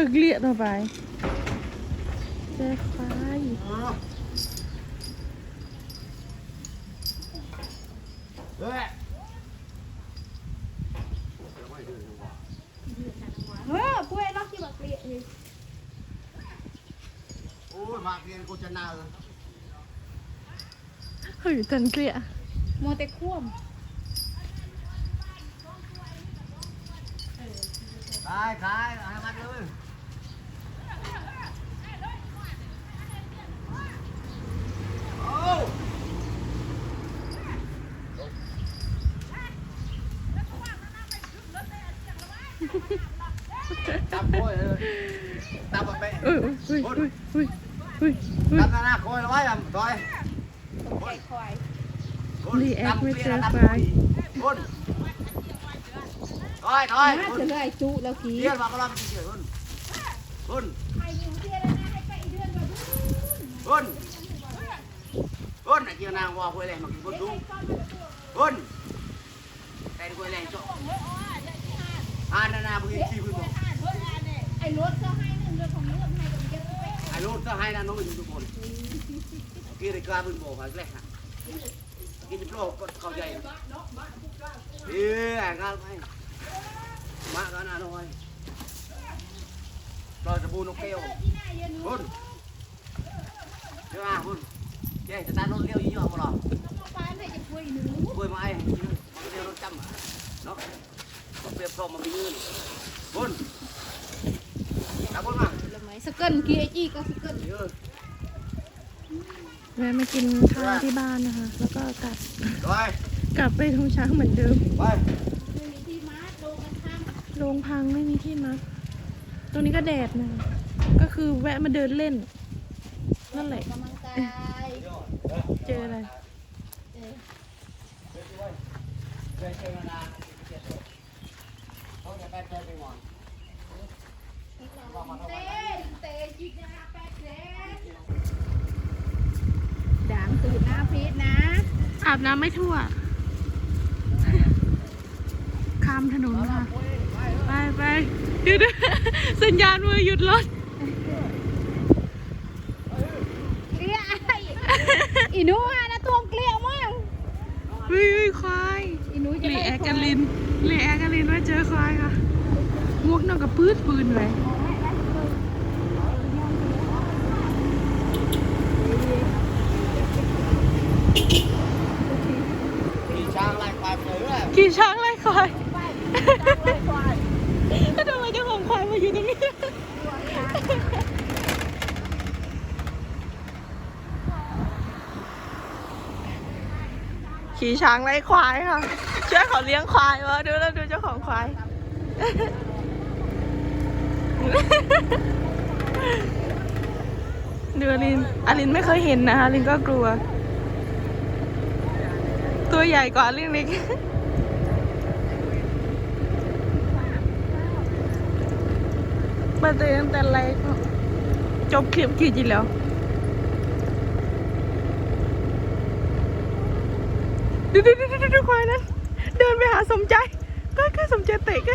อเกลี่ยดเอไปเจอควายเฮ้ยเฮ้อป่วยล็อกที่บักเกลี่ยนี่โอ้ยมาเรียนโฆษณาเลยเฮ้ยจันเกลี่ยโมเตควมขายขายเอาให้มันเลยโอ้ ตับโอยเลยตับไปเอออุ้ยอุ้ยอุ้ยอุ้ยอุ้ยตับหน้าโคอยแล้วไว้อะถอยตกใจควายรีแอคไม่เจอไฟคุณถอยถอยน่าจะเลยจุแล้วกี้เรียนมาก็รอดเฉยคุณคุณใครอยู่เที่ยวแล้วนะให้ไปเดือนก่อนคุณคุณไอ้เกี่ยวนางว่าคุยแรงมากินคุณ ดูคุณแต่คุยแรงจ้อ่านนาบุญชีคุณบอกไอ้รถก็ให้หนึ่งเรื่องของเรื่องให้กับเก็บไปไอ้ลูกก็ให้นาโน้อยู่ทุกคนกินกาบุญบอกอะไรแรกฮะกินโปรก็เข้าใจเอออ่านกันไปมากันนะน้อยรอจะบูนกเกลียวที่หน้าเย็นนู้คุณเดี๋ยวมาคุณ เจ๊จะตารถเลี้ยวยี่ห้อมาหรอต้องมาฟ้าให้จะป่วยหนูคุยมาไอ้ยืนมันเลี้ยวรถจำเนาะก็เปรียบเทอมันไปยืนคุณตาคุณมาเลยไหมสเกิลกี้ไอ้จี้ก็สเกิลยืนแวะมากินข้าวที่บ้านนะคะ แล้วก็กลับไปกลับไปทุ่งช้างเหมือนเดิมไปไม่มีที่มาร์โดกันข้างโรงพังไม่มีที่มัดตรงนี้ก็แดดนะก็คือแวะมาเดินเล่น นั่นแหละกำลังกาย เจออะไรเออเจ๊เจ๊นาเขาจะไปเจอไปหมอนเต้เต้จิกนะแป๊ดเต้ด่างตูดหน้าพีชนะ อาบน้ำไม่ทั่ว ข้ามถนนค่ะ ไปไปหยุดสัญญาณมือหยุดรถ เกลี้ยไอ้ อีหนูอะนะตัวเกลี้ยมากเฮ้ยเฮ้ยควายอีหนูจะลีได้แอกันลินลีแอกันลินว่าเจอควายค่ะงวกนอกกับปื้ดปืนเลย ขี่ช้างไล่ควายไปเลย ขี่ช้างไล่ควายแล้วทำไมเจ้าของควายมาอยู่ตรงนี้ ขี่ช้างไล่ควายค่ะ ช่วยเขาเลี้ยงควายวะดูแล้วดูเจ้าของควาย ดูอลินอลินไม่เคยเห็นนะคะอลินก็กลัว ตัวใหญ่กว่าอลินเล็กมาเตือนแต่แรกจบคลิปกี่จีแล้ว ดูดูดูดูดูควายนั้นเดินไปหาสมใจก็ก็สมใจเตะไง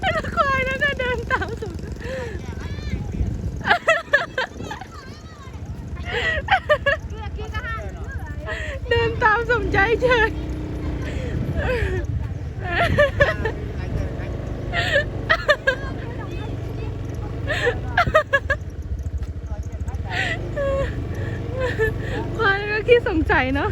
แล้วควายนั้นก็เดินตามสมใจเดินตามสมใจเฉยควาย ใจเนาะ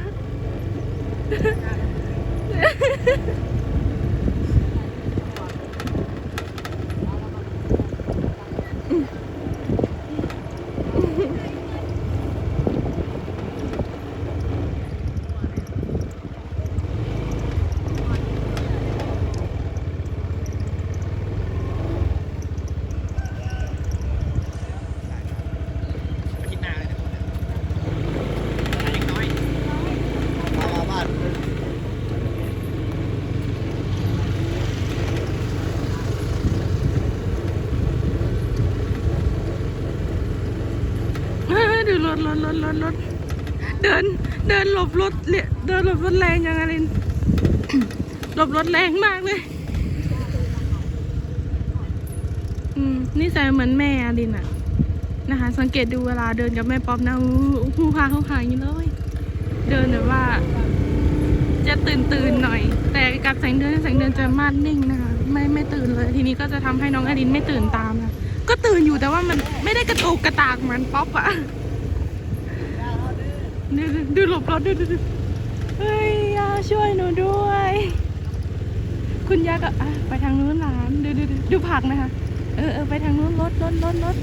คิดหน้าเลยนะคุณยังน้อยมาบ้าน เฮ้ยดูร ถรถรถรถรถเดินเดินหลบรถเเดินหลบรถแรงยังไงลินหลบรถแรงมากเลย อืมนี่ใส่เหมือนแม่อลินอะนะคะ สังเกตดูเวลาเดินกับแม่ป๊อปนะอู้หูพาเขาหางอย่างนี้เลย เดินแบบว่า จะตื่นตื่นหน่อย แต่กับแสงเดือนแสงเดือนจะมาดนิ่งนะคะไม่ไม่ตื่นเลย ทีนี้ก็จะทำให้น้องอลินไม่ตื่นตามนะก็ตื่นอยู่แต่ว่ามันไม่ได้กระตุกกระตากเหมือนป๊อปอะ ดูดูหลบรถดูดูดูเฮ้ยยาช่วยหนูด้วย คุณยาก็อะไปทางนู้นหลานดูดูดูดูผักนะคะ เออเออไปทางนู้นรถรถรถรถ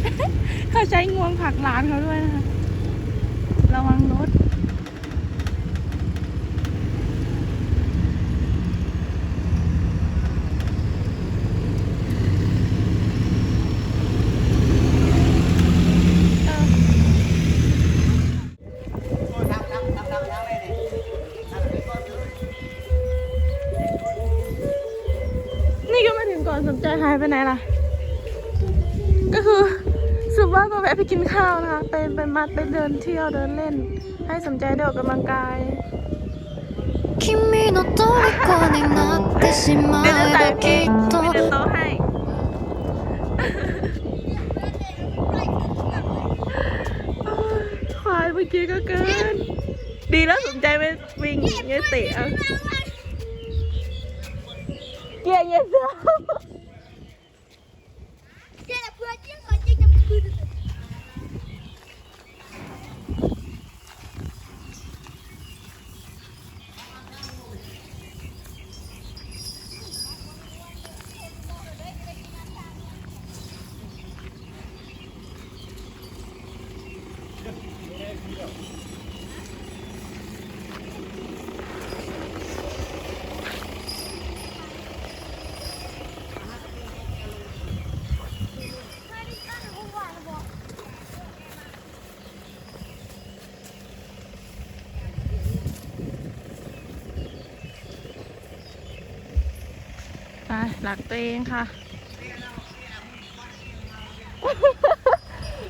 เขาใช้งวงผักหลานเขาด้วยนะคะ ระวังรถ ไปไหนล่ะ ก็คือสรุปว่าก็แวะไปกินข้าวนะคะ ไปไปมาไปเดินเที่ยวเดินเล่น ให้สนใจได้ออกกำลังกาย 君の虜になってしま เดี๋ยวจะ え ใส่ ば เพ き ลง っと มีแต่โต๊ะให้ ควายเมื่อกี้ก็เกิน ดีแล้วสนใจไปวิ่งเงี้ยเตะเอาเกียร์เงี้ยเสือ ไปหลักตัวเองค่ะ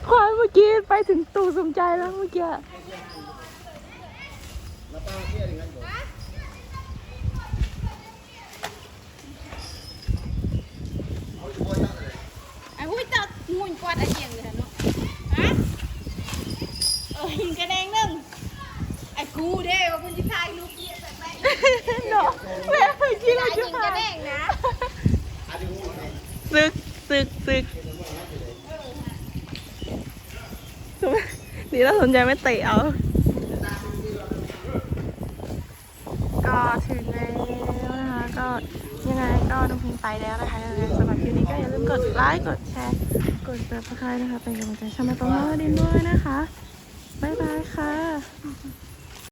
ควายเมื่อกี้ไปถึงตู่สมใจแล้วเมื่อกี้แล้วป้าเที่ยวอย่างนั้นบ่ไอ้ผู้จัดงุ่นกวาดไอ้เจียงเลยเนาะฮะเออหินกระแดงนึงไอ้กูเด้ว่าคุณจะทายลูกเยี่ยแบบไหนเนาะแม่เมื่อกี้เราไอ้จะหินกระแดงนะซึกซึกซึก ดีแล้าสนใจไม่เตะเอา ก็ถึงแล้วนะคะก็ยังไงก็น้องพิงไปแล้วนะคะยังไงสำหรับคลิปนี้ก็อย่าลืมกดไลค์กดแชร์กดติดตามนะคะเป็นกำลังใจช่องแม่ปอมอดินด้วยนะคะ บ๊ายบายค่ะ